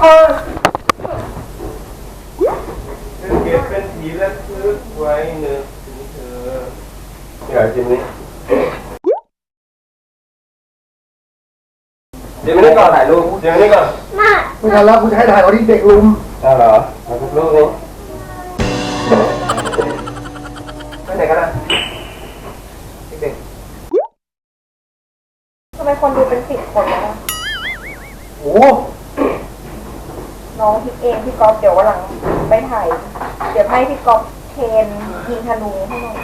เออเป็นเก็บเป็นผีและทึกไว้เนื้อถึงเธออยากจิมนี้เดี๋ยวไม่ได้ก่อนถ่ายรูปเดี๋ยวนี้ก่อนมาไม่ทันแล้วกูจะให้ถ่ายเอาที่เด็กลุมอ้าวเหรอถ่ายรูปนี้ไปไหนกันนะเด็กทำไมคนดูเป็นสิบคนแล้วนะโอ้โห น้องคิดเองพี่ก๊อฟเดี๋ยววันหลังไปถ่ายเดี๋ยวให้พี่ก๊อฟเทรนยิงธนูให้หน่อย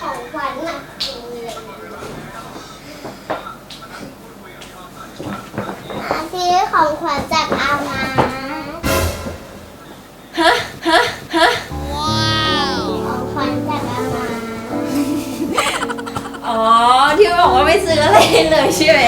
ของขวัญน่ะื้อของขวัญจากอามาฮะฮะฮะว้าวของขวัญจากอามาอ๋อ ที่บอกว่าไม่ซื้ออะไรเลยใช่ไหม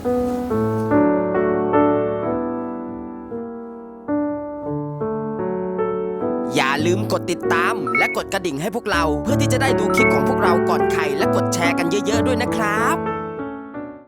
อย่าลืมกดติดตาม และกดกระดิ่งให้พวกเรา เพื่อที่จะได้ดูคลิปของพวกเราก่อนใครและกดแชร์กันเยอะ ๆ ด้วยนะครับ